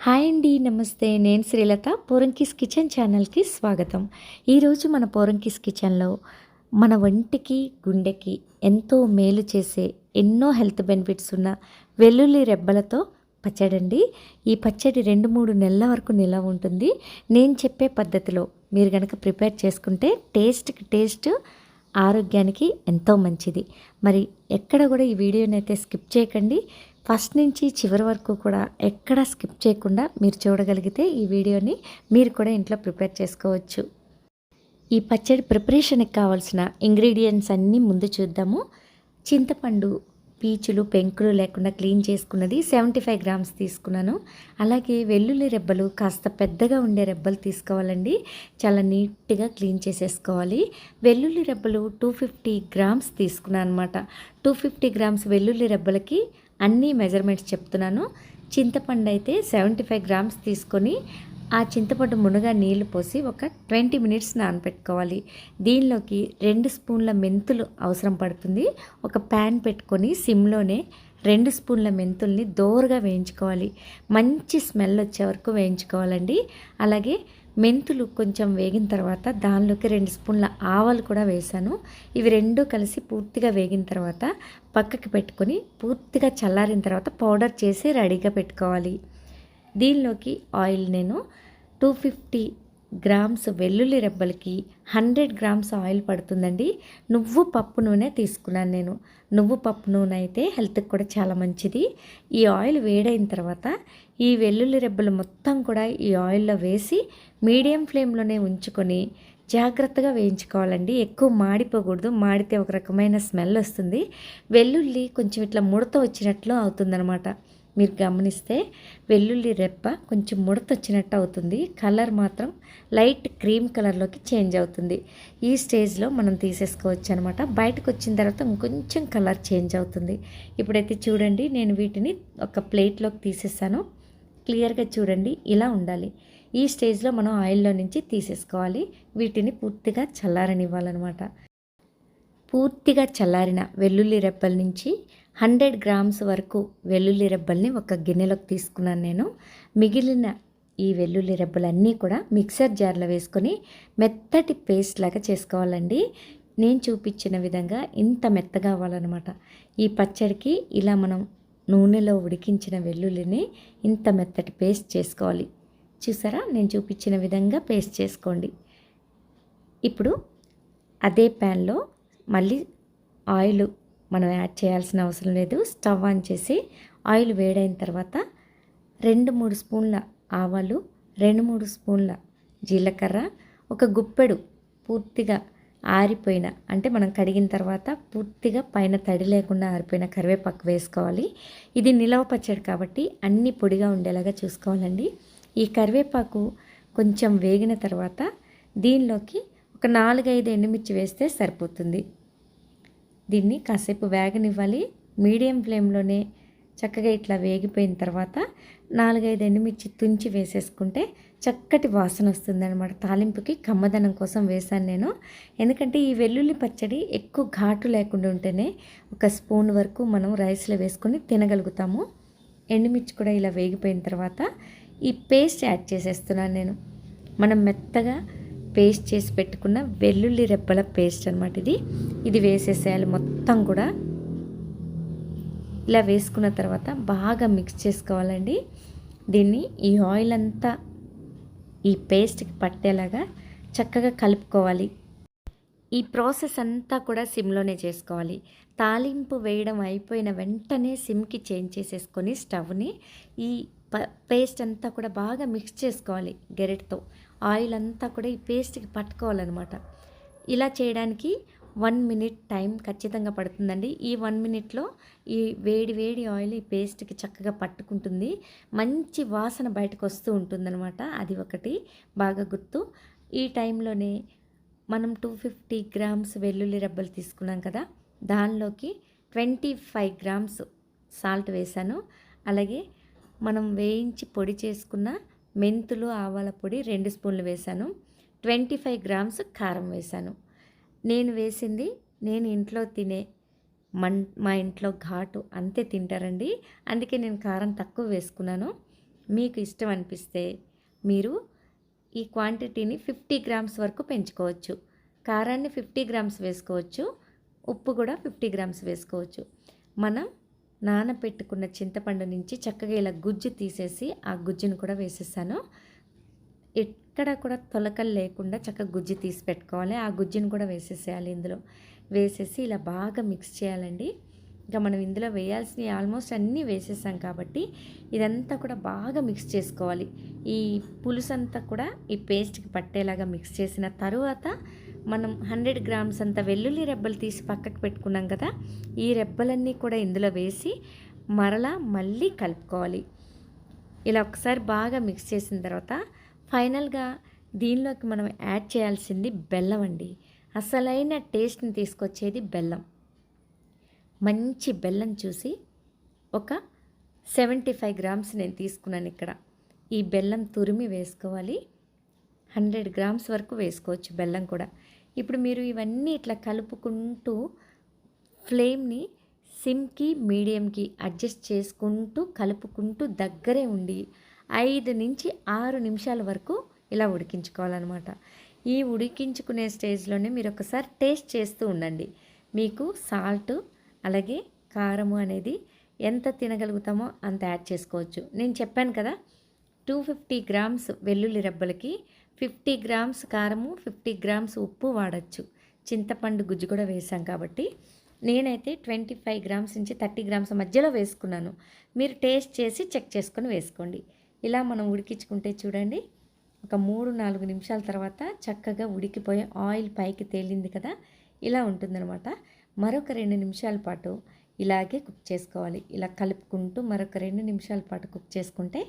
Hi అండి నమస్తే. నేను శ్రీలత. పోరంకిస్ కిచెన్ ఛానల్కి స్వాగతం. ఈరోజు మన పోరంకిస్ కిచెన్లో మన వంటికి గుండెకి ఎంతో మేలు చేసే ఎన్నో హెల్త్ బెనిఫిట్స్ ఉన్న వెల్లుల్లి రెబ్బలతో పచ్చడండి. ఈ పచ్చడి రెండు మూడు నెలల వరకు నిలవ ఉంటుంది. నేను చెప్పే పద్ధతిలో మీరు కనుక ప్రిపేర్ చేసుకుంటే టేస్ట్కి టేస్ట్ ఆరోగ్యానికి ఎంతో మంచిది. మరి ఎక్కడ కూడా ఈ వీడియోని అయితే స్కిప్ చేయకండి. ఫస్ట్ నుంచి చివరి వరకు కూడా ఎక్కడ స్కిప్ చేయకుండా మీరు చూడగలిగితే ఈ వీడియోని మీరు కూడా ఇంట్లో ప్రిపేర్ చేసుకోవచ్చు. ఈ పచ్చడి ప్రిపరేషన్కి కావాల్సిన ఇంగ్రీడియంట్స్ అన్నీ ముందు చూద్దాము. చింతపండు పీచులు పెంకులు లేకుండా క్లీన్ చేసుకున్నది సెవెంటీ ఫైవ్ గ్రామ్స్ తీసుకున్నాను. అలాగే వెల్లుల్లి రెబ్బలు కాస్త పెద్దగా ఉండే రెబ్బలు తీసుకోవాలండి. చాలా నీట్గా క్లీన్ చేసేసుకోవాలి. వెల్లుల్లి రెబ్బలు టూ ఫిఫ్టీ గ్రామ్స్ తీసుకున్నాను అనమాట టూ ఫిఫ్టీ గ్రామ్స్ వెల్లుల్లి రెబ్బలకి అన్ని మెజర్మెంట్స్ చెప్తున్నాను. చింతపండు అయితే సెవెంటీ ఫైవ్ గ్రామ్స్ తీసుకొని ఆ చింతపండు మునగ నీళ్ళు పోసి ఒక ట్వంటీ మినిట్స్ నానబెట్టుకోవాలి దీనిలోకి రెండు స్పూన్ల మెంతులు అవసరం పడుతుంది. ఒక ప్యాన్ పెట్టుకొని సిమ్లోనే రెండు స్పూన్ల మెంతుల్ని దోరగా వేయించుకోవాలి. మంచి స్మెల్ వచ్చే వరకు వేయించుకోవాలండి. అలాగే మెంతులు కొంచెం వేగిన తర్వాత దానిలోకి రెండు స్పూన్ల ఆవాలు కూడా వేసాను ఇవి రెండు కలిసి పూర్తిగా వేగిన తర్వాత పక్కకి పెట్టుకొని పూర్తిగా చల్లారిన తర్వాత పౌడర్ చేసి రెడీగా పెట్టుకోవాలి. దీనిలోకి ఆయిల్ నేను టూ ఫిఫ్టీ గ్రామ్స్ వెల్లుల్లి రెబ్బలకి హండ్రెడ్ గ్రామ్స్ ఆయిల్ పడుతుందండి. నువ్వు పప్పు నూనె తీసుకున్నాను నేను. నువ్వు పప్పు నూనె అయితే హెల్త్కి కూడా చాలా మంచిది. ఈ ఆయిల్ వేడైన తర్వాత ఈ వెల్లుల్లి రెబ్బలు మొత్తం కూడా ఈ ఆయిల్లో వేసి మీడియం ఫ్లేమ్లోనే ఉంచుకొని జాగ్రత్తగా వేయించుకోవాలండి. ఎక్కువ మాడిపోకూడదు. మాడితే ఒక రకమైన స్మెల్ వస్తుంది. వెల్లుల్లి కొంచెం ఇట్లా ముడత వచ్చినట్లు అవుతుందనమాట మీరు గమనిస్తే వెల్లుల్లి రెప్ప కొంచెం ముడత వచ్చినట్టు అవుతుంది. కలర్ మాత్రం లైట్ క్రీమ్ కలర్లోకి చేంజ్ అవుతుంది. ఈ స్టేజ్లో మనం తీసేసుకోవచ్చు అనమాట బయటకు వచ్చిన తర్వాత ఇంకొంచెం కలర్ చేంజ్ అవుతుంది. ఇప్పుడైతే చూడండి నేను వీటిని ఒక ప్లేట్లోకి తీసేసాను. క్లియర్గా చూడండి ఇలా ఉండాలి. ఈ స్టేజ్లో మనం ఆయిల్లో నుంచి తీసేసుకోవాలి. వీటిని పూర్తిగా చల్లారనివ్వాలన్నమాట. పూర్తిగా చల్లారిన వెల్లుల్లి రెప్పల నుంచి హండ్రెడ్ గ్రామ్స్ వరకు వెల్లుల్లి రెబ్బల్ని ఒక గిన్నెలోకి తీసుకున్నాను నేను. మిగిలిన ఈ వెల్లుల్లి రెబ్బలన్నీ కూడా మిక్సర్ జార్లో వేసుకొని మెత్తటి పేస్ట్ లాగా చేసుకోవాలండి. నేను చూపించిన విధంగా ఇంత మెత్తగా అవ్వాలన్నమాట. ఈ పచ్చడికి ఇలా మనం నూనెలో ఉడికించిన వెల్లుల్లిని ఇంత మెత్తటి పేస్ట్ చేసుకోవాలి. చూసారా? నేను చూపించిన విధంగా పేస్ట్ చేసుకోండి. ఇప్పుడు అదే ప్యాన్లో మళ్ళీ ఆయిల్ మనం యాడ్ చేయాల్సిన అవసరం లేదు. స్టవ్ ఆన్ చేసి ఆయిల్ వేడైన తర్వాత రెండు మూడు స్పూన్ల ఆవాలు రెండు మూడు స్పూన్ల జీలకర్ర ఒక గుప్పెడు పూర్తిగా ఆరిపోయిన అంటే మనం కడిగిన తర్వాత పూర్తిగా పైన తడి లేకుండా ఆరిపోయిన కరివేపాకు వేసుకోవాలి. ఇది నిలవ పచ్చడి కాబట్టి అన్ని పొడిగా ఉండేలాగా చూసుకోవాలండి. ఈ కరివేపాకు కొంచెం వేగిన తర్వాత దీనిలోకి ఒక నాలుగైదు ఎండుమిర్చి వేస్తే సరిపోతుంది. దీన్ని కాసేపు వేగనివ్వాలి. మీడియం ఫ్లేమ్లోనే చక్కగా ఇట్లా వేగిపోయిన తర్వాత నాలుగైదు ఎండుమిర్చి తుంచి వేసేసుకుంటే చక్కటి వాసన వస్తుందన్నమాట. తాలింపుకి కమ్మదనం కోసం వేశాను నేను. ఎందుకంటే ఈ వెల్లుల్లి పచ్చడి ఎక్కువ ఘాటు లేకుండా ఉంటేనే ఒక స్పూన్ వరకు మనం రైస్లో వేసుకొని తినగలుగుతాము. ఎండుమిర్చి కూడా ఇలా వేగిపోయిన తర్వాత ఈ పేస్ట్ యాడ్ చేసేస్తున్నాను నేను. మనం మెత్తగా పేస్ట్ చేసి పెట్టుకున్న వెల్లుల్లి రెప్పల పేస్ట్ అనమాట ఇది. ఇది వేసేసేయాలి మొత్తం కూడా. ఇలా వేసుకున్న తర్వాత బాగా మిక్స్ చేసుకోవాలండి. దీన్ని ఈ ఆయిల్ అంతా ఈ పేస్ట్కి పట్టేలాగా చక్కగా కలుపుకోవాలి. ఈ ప్రాసెస్ అంతా కూడా సిమ్లోనే చేసుకోవాలి. తాలింపు వేయడం అయిపోయిన వెంటనే సిమ్కి చేంజ్ చేసేసుకొని స్టవ్ని ఈ ప పేస్ట్ అంతా కూడా బాగా మిక్స్ చేసుకోవాలి గెరెట్తో. ఆయిల్ అంతా కూడా ఈ పేస్ట్కి పట్టుకోవాలన్నమాట. ఇలా చేయడానికి వన్ మినిట్ టైం ఖచ్చితంగా పడుతుందండి. ఈ వన్ మినిట్లో ఈ వేడి వేడి ఆయిల్ ఈ పేస్ట్కి చక్కగా పట్టుకుంటుంది. మంచి వాసన బయటకు వస్తూ ఉంటుందన్నమాట. అది ఒకటి బాగా గుర్తు. ఈ టైంలోనే మనం టూ ఫిఫ్టీ గ్రామ్స్ వెల్లుల్లి రెబ్బలు తీసుకున్నాం కదా దానిలోకి ట్వంటీ ఫైవ్ గ్రామ్స్ సాల్ట్ వేసాను అలాగే మనం వేయించి పొడి చేసుకున్న మెంతులు ఆవాల పొడి రెండు స్పూన్లు వేసాను ట్వంటీ ఫైవ్ గ్రామ్స్ కారం వేసాను నేను వేసింది నేను ఇంట్లో తినే మన్ మా ఇంట్లో ఘాటు అంతే తింటారండి. అందుకే నేను కారం తక్కువ వేసుకున్నాను. మీకు ఇష్టం అనిపిస్తే మీరు ఈ క్వాంటిటీని ఫిఫ్టీ గ్రామ్స్ వరకు పెంచుకోవచ్చు. కారాన్ని ఫిఫ్టీ గ్రామ్స్ వేసుకోవచ్చు. ఉప్పు కూడా ఫిఫ్టీ గ్రామ్స్ వేసుకోవచ్చు. మనం నానబెట్టుకున్న చింతపండు నుంచి చక్కగా ఇలా గుజ్జు తీసేసి ఆ గుజ్జును కూడా వేసేసాను. ఎక్కడ కూడా తొలకలు లేకుండా చక్కగా గుజ్జు తీసి పెట్టుకోవాలి. ఆ గుజ్జును కూడా వేసేసేయాలి ఇందులో. వేసేసి ఇలా బాగా మిక్స్ చేయాలండి. ఇంకా మనం ఇందులో వేయాల్సినవి ఆల్మోస్ట్ అన్నీ వేసేసాం కాబట్టి ఇదంతా కూడా బాగా మిక్స్ చేసుకోవాలి. ఈ పులుసు అంతా కూడా ఈ పేస్ట్కి పట్టేలాగా మిక్స్ చేసిన తరువాత మనం హండ్రెడ్ గ్రామ్స్ అంత వెల్లుల్లి రెబ్బలు తీసి పక్కకు పెట్టుకున్నాం కదా ఈ రెబ్బలన్నీ కూడా ఇందులో వేసి మరలా మళ్ళీ కలుపుకోవాలి. ఇలా ఒకసారి బాగా మిక్స్ చేసిన తర్వాత ఫైనల్గా దీనిలోకి మనం యాడ్ చేయాల్సింది బెల్లం అండి. అసలైన టేస్ట్ని తీసుకొచ్చేది బెల్లం. మంచి బెల్లం చూసి ఒక సెవెంటీ ఫైవ్ గ్రామ్స్ నేను తీసుకున్నాను ఇక్కడ. ఈ బెల్లం తురిమి వేసుకోవాలి. హండ్రెడ్ గ్రామ్స్ వరకు వేసుకోవచ్చు బెల్లం కూడా. ఇప్పుడు మీరు ఇవన్నీ ఇట్లా కలుపుకుంటూ ఫ్లేమ్ని సిమ్కి మీడియంకి అడ్జస్ట్ చేసుకుంటూ కలుపుకుంటూ దగ్గరే ఉండి ఐదు నుంచి ఆరు నిమిషాల వరకు ఇలా ఉడికించుకోవాలన్నమాట. ఈ ఉడికించుకునే స్టేజ్లోనే మీరు ఒకసారి టేస్ట్ చేస్తూ ఉండండి. మీకు సాల్ట్ అలాగే కారము అనేది ఎంత తినగలుగుతామో అంత యాడ్ చేసుకోవచ్చు. నేను చెప్పాను కదా టూ ఫిఫ్టీ గ్రామ్స్ వెల్లుల్లి రెబ్బలకి ఫిఫ్టీ గ్రామ్స్ కారము ఫిఫ్టీ గ్రామ్స్ ఉప్పు వాడచ్చు. చింతపండు గుజ్జు కూడా వేసాం కాబట్టి. నేనైతే ట్వంటీ ఫైవ్ గ్రామ్స్ నుంచి థర్టీ గ్రామ్స్ మధ్యలో వేసుకున్నాను. మీరు టేస్ట్ చేసి చెక్ చేసుకొని వేసుకోండి. ఇలా మనం ఉడికించుకుంటే చూడండి. ఒక మూడు నాలుగు నిమిషాల తర్వాత చక్కగా ఉడికిపోయే ఆయిల్ పైకి తేలింది కదా? ఇలా ఉంటుందన్నమాట. మరొక రెండు నిమిషాల పాటు ఇలాగే కుక్ చేసుకోవాలి. ఇలా కలుపుకుంటూ మరొక రెండు నిమిషాల పాటు కుక్ చేసుకుంటే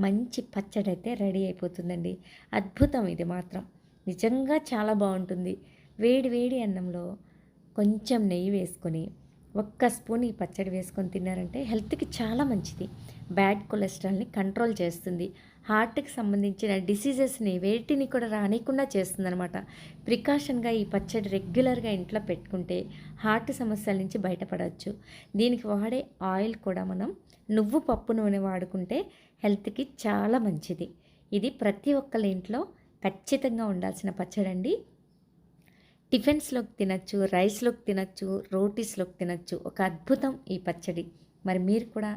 మంచి పచ్చడి అయితే రెడీ అయిపోతుందండి. అద్భుతం ఇది మాత్రం. నిజంగా చాలా బాగుంటుంది. వేడి వేడి అన్నంలో కొంచెం నెయ్యి వేసుకొని ఒక్క స్పూన్ ఈ పచ్చడి వేసుకొని తిన్నారంటే హెల్త్కి చాలా మంచిది. బ్యాడ్ కొలెస్ట్రాల్ని కంట్రోల్ చేస్తుంది. హార్ట్కి సంబంధించిన డిసీజెస్ని వేటిని కూడా రానికుండా చేస్తుందనమాట ప్రికాషన్గా ఈ పచ్చడి రెగ్యులర్గా ఇంట్లో పెట్టుకుంటే హార్ట్ సమస్యల నుంచి బయటపడవచ్చు దీనికి వాడే ఆయిల్ కూడా మనం నువ్వు పప్పు నూనె వాడుకుంటే హెల్త్కి చాలా మంచిది. ఇది ప్రతి ఒక్కళ్ళ ఇంట్లో ఖచ్చితంగా ఉండాల్సిన పచ్చడండి. టిఫిన్స్లోకి తినచ్చు రైస్లోకి తినచ్చు రోటీస్లోకి తినచ్చు. ఒక అద్భుతం ఈ పచ్చడి. మరి మీరు కూడా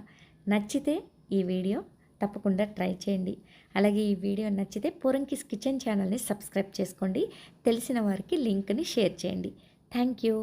నచ్చితే ఈ వీడియో తప్పకుండా ట్రై చేయండి. అలాగే ఈ వీడియో నచ్చితే పూరంకిస్ కిచెన్ ఛానల్ని సబ్స్క్రైబ్ చేసుకోండి. తెలిసిన వారికి లింక్ని షేర్ చేయండి. Thank you.